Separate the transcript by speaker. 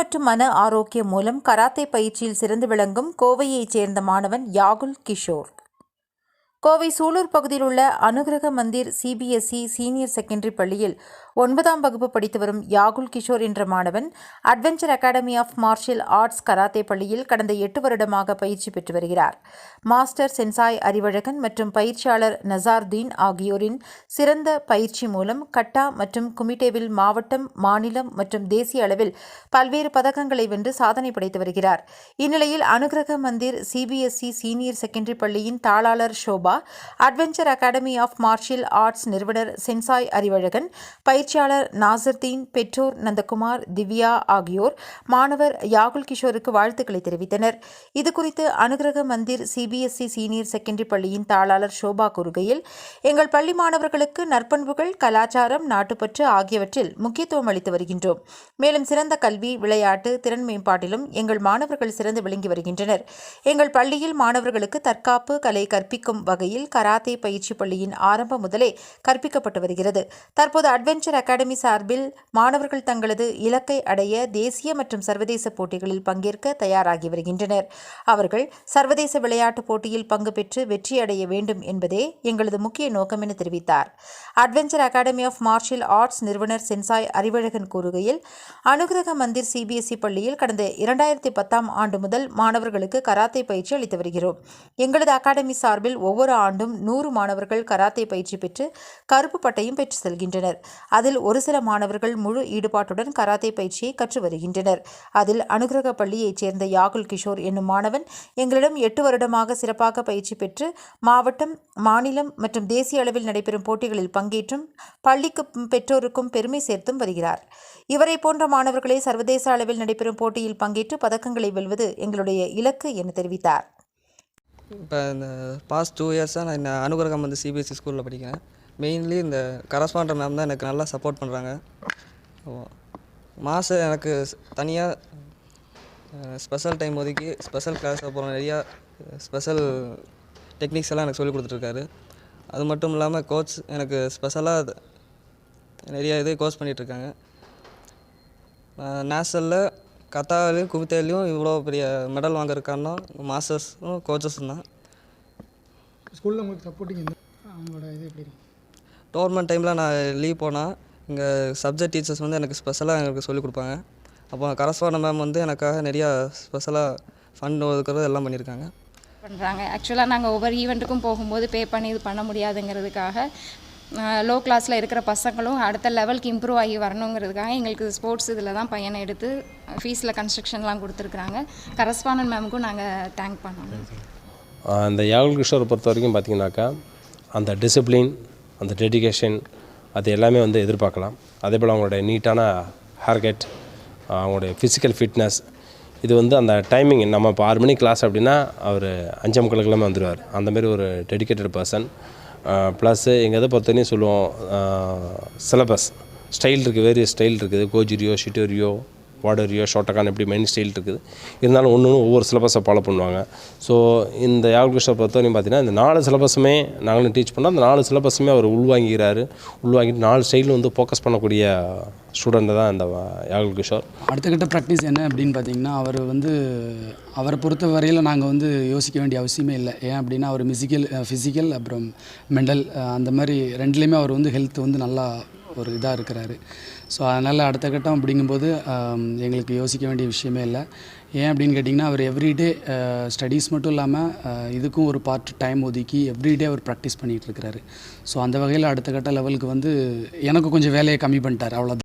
Speaker 1: மற்றும் மன ஆரோக்கியம் மூலம் கராத்தே பயிற்சியில் சிறந்து விளங்கும் கோவையைச் சேர்ந்த மாணவன் யாகுல் கிஷோர். கோவை சூலூர் பகுதியில் உள்ள அனுகிரக மந்திர் சிபிஎஸ்இ சீனியர் செகண்டரி பள்ளியில் ஒன்பதாம் வகுப்பு படித்து வரும் யாகுல் கிஷோர் என்ற மாணவன் adventure academy of martial arts karate பள்ளியில் கடந்த எட்டு வருடமாக பயிற்சி பெற்று வருகிறார். மாஸ்டர் சென்சாய் அறிவழகன் மற்றும் பயிற்சியாளர் நசார்தீன் ஆகியோரின் சிறந்த பயிற்சி மூலம் கட்டா மற்றும் குமிட்டேவில் மாவட்டம் மாநிலம் மற்றும் தேசிய அளவில் பல்வேறு பதக்கங்களை வென்று சாதனை படைத்து வருகிறார். இந்நிலையில் அனுகிரக மந்திர் சிபிஎஸ்இ சீனியர் செகண்டரி பள்ளியின் தாளாளர் Shobha adventure academy of martial arts நிறுவனர் சென்சாய் அறிவழகன் பயிற்சியாளர் நாசர்தீன் பெற்றோர் நந்தகுமார் திவ்யா ஆகியோர் மாணவர் யாகுல் கிஷோருக்கு வாழ்த்துக்களை தெரிவித்தனர். இதுகுறித்து அனுகிரக மந்திர் சிபிஎஸ்இ சீனியர் செகண்டரி பள்ளியின் தாளாளர் ஷோபா கூறுகையில் எங்கள் பள்ளி மாணவர்களுக்கு நற்பண்புகள் கலாச்சாரம் நாட்டுப்பற்று ஆகியவற்றில் முக்கியத்துவம் அளித்து வருகின்றோம். மேலும் சிறந்த கல்வி விளையாட்டு திறன் மேம்பாட்டிலும் எங்கள் மாணவர்கள் சிறந்து விளங்கி வருகின்றனர். எங்கள் பள்ளியில் மாணவர்களுக்கு தற்காப்பு கலை கற்பிக்கும் வகையில் கராத்தே பயிற்சி பள்ளியின் ஆரம்பம் முதலே கற்பிக்கப்பட்டு வருகிறது. தற்போது அட்வென்ச்சர் அகாடமி சார்பில் மாணவர்கள் தங்களது இலக்கை அடைய தேசிய மற்றும் சர்வதேச போட்டிகளில் பங்கேற்க தயாராகி வருகின்றனர். அவர்கள் சர்வதேச விளையாட்டுப் போட்டியில் பங்கு பெற்று வெற்றி அடைய வேண்டும் என்பதே எங்களது முக்கிய நோக்கம் என தெரிவித்தார். Adventure academy of martial arts நிறுவனர் சென்சாய் அறிவழகன் கூறுகையில் அனுகிரக மந்திர் சிபிஎஸ்இ பள்ளியில் கடந்த இரண்டாயிரத்தி பத்தாம் ஆண்டு முதல் மாணவர்களுக்கு கராத்தே பயிற்சி அளித்து வருகிறோம். எங்களது அகாடமி சார்பில் ஒவ்வொரு ஆண்டும் நூறு மாணவர்கள் கராத்தே பயிற்சி பெற்று கருப்பு பட்டையும் பெற்று செல்கின்றனர். அதில் ஒரு சில மாணவர்கள் முழு ஈடுபாட்டுடன் கராத்தே பயிற்சியை கற்று வருகின்றனர். அதில் அனுகிரக பள்ளியைச் சேர்ந்த யாகுல் கிஷோர் என்னும் மாணவன் எங்களிடம் எட்டு வருடமாக சிறப்பாக பயிற்சி பெற்று மாவட்டம் மாநிலம் மற்றும் தேசிய அளவில் நடைபெறும் போட்டிகளில் பங்கேற்றும் பள்ளிக்கு பெற்றோருக்கும் பெருமை சேர்த்தும் வருகிறார். இவரை போன்ற மாணவர்களை சர்வதேச அளவில் நடைபெறும் போட்டியில் பங்கேற்று பதக்கங்களை வெல்வது எங்களுடைய இலக்கு என தெரிவித்தார்.
Speaker 2: இப்போ இந்த பாஸ்ட் டூ இயர்ஸாக நான் இந்த அனுகிரகம் வந்து சிபிஎஸ்சி ஸ்கூலில் படிக்கிறேன். மெயின்லி இந்த கரஸ்பாண்டர் மேம் தான் எனக்கு நல்லா சப்போர்ட் பண்ணுறாங்க மாதம் எனக்கு தனியாக ஸ்பெஷல் டைம் ஒதுக்கி ஸ்பெஷல் கிளாஸ் அப்புறம் நிறையா ஸ்பெஷல் டெக்னிக்ஸ் எல்லாம் எனக்கு சொல்லிக் கொடுத்துட்ருக்காரு. அது மட்டும் இல்லாமல் கோச் எனக்கு ஸ்பெஷலாக நிறையா இது கோச் பண்ணிகிட்ருக்காங்க நேஷனலில் கத்தாலையும் குவித்தாலையும் இவ்வளோ பெரிய மெடல் வாங்குறதுக்கு காரணம் மாஸ்டர்ஸும் கோச்சஸும் தான்.
Speaker 3: ஸ்கூலில் உங்களுக்கு சப்போர்ட்டிங் அவங்களோட இது எப்படி இருக்கு?
Speaker 2: டோர்னமெண்ட் டைமில் நான் லீவ் போனால் இங்கே சப்ஜெக்ட் டீச்சர்ஸ் வந்து எனக்கு ஸ்பெஷலாக எனக்கு சொல்லிக் கொடுப்பாங்க. அப்போ கரஸ்பாண்ட மேம் வந்து எனக்காக நிறையா ஸ்பெஷலாக ஃபண்ட் ஒதுக்குறது எல்லாம் பண்ணியிருக்காங்க
Speaker 4: பண்ணுறாங்க ஆக்சுவலாக நாங்கள் ஒவ்வொரு ஈவெண்ட்டுக்கும் போகும்போது பே பண்ணி இது பண்ண முடியாதுங்கிறதுக்காக லோ கிளாஸில் இருக்கிற பசங்களும் அடுத்த லெவலுக்கு இம்ப்ரூவ் ஆகி வரணுங்கிறதுக்காக எங்களுக்கு ஸ்போர்ட்ஸ் இதில் தான் பையனை எடுத்து ஃபீஸில் கன்ஸ்ட்ரக்ஷன்லாம் கொடுத்துருக்குறாங்க. கரஸ்பாண்டன்ட் மேமுக்கும் நாங்கள் தேங்க் பண்ணோம்.
Speaker 5: அந்த யாகுல் கிஷோரை பொறுத்த வரைக்கும் பார்த்தீங்கன்னாக்கா அந்த டிசிப்ளின் அந்த டெடிகேஷன் அது எல்லாமே வந்து எதிர்பார்க்கலாம். அதே போல் அவங்களுடைய நீட்டான ஹார்கெட் அவங்களுடைய ஃபிசிக்கல் ஃபிட்னஸ் இது வந்து அந்த டைமிங் நம்ம இப்போ ஆறு மணி கிளாஸ் அப்படின்னா அவர் அஞ்சு முக்காலுக்கெல்லாமே வந்துடுவார் அந்தமாரி ஒரு டெடிக்கேட்டட் பர்சன் ப்ளஸ்ஸு எங்கள் இதை பொறுத்தவரையும் சொல்லுவோம் சிலபஸ் ஸ்டைல் இருக்குது வேறு ஸ்டைல் இருக்குது. கோஜிரியோ ஷிட்டோரியோ வாடரியோ ஷோட்டகான் இப்படி மெயின் ஸ்டைல் இருக்குது. இருந்தாலும் ஒன்று ஒன்று ஒவ்வொரு சிலபஸை ஃபாலோ பண்ணுவாங்க. ஸோ இந்த யாகுல் பொறுத்தவரையும் பார்த்தீங்கன்னா இந்த நாலு சிலபஸுமே நாங்களும் டீச் பண்ணோம். அந்த நாலு சிலபஸுமே அவர் உள்வாங்கிறாரு உள்வாங்கிட்டு நாலு ஸ்டைலும் வந்து ஃபோக்கஸ் பண்ணக்கூடிய ஸ்டூடெண்ட்டு தான் இந்த யாகுல் கிஷோர்.
Speaker 3: அடுத்த கட்ட ப்ராக்டிஸ் என்ன அப்படின்னு பார்த்தீங்கன்னா அவர் வந்து அவரை பொறுத்த வரையில் நாங்கள் வந்து யோசிக்க வேண்டிய அவசியமே இல்லை. ஏன் அப்படின்னா அவர் மிசிக்கல் ஃபிசிக்கல் அப்புறம் மெண்டல் அந்த மாதிரி ரெண்டுலேயுமே அவர் வந்து ஹெல்த் வந்து நல்லா ஒரு இதாக இருக்கிறாரு. ஸோ அதனால் அடுத்த கட்டம் அப்படிங்கும்போது எங்களுக்கு யோசிக்க வேண்டிய விஷயமே இல்லை. ஏன் அப்படின்னு கேட்டிங்கன்னா அவர் எவ்ரிடே ஸ்டடீஸ் மட்டும் இல்லாமல் இதுக்கும் ஒரு பார்ட் டைம் ஒதுக்கி எவ்ரிடே அவர் ப்ராக்டிஸ் பண்ணிகிட்டு இருக்கிறாரு. ஸோ அந்த வகையில் அடுத்த கட்ட லெவலுக்கு வந்து எனக்கு கொஞ்சம் வேலையை கம்மி பண்ணிட்டார். அவ்வளோ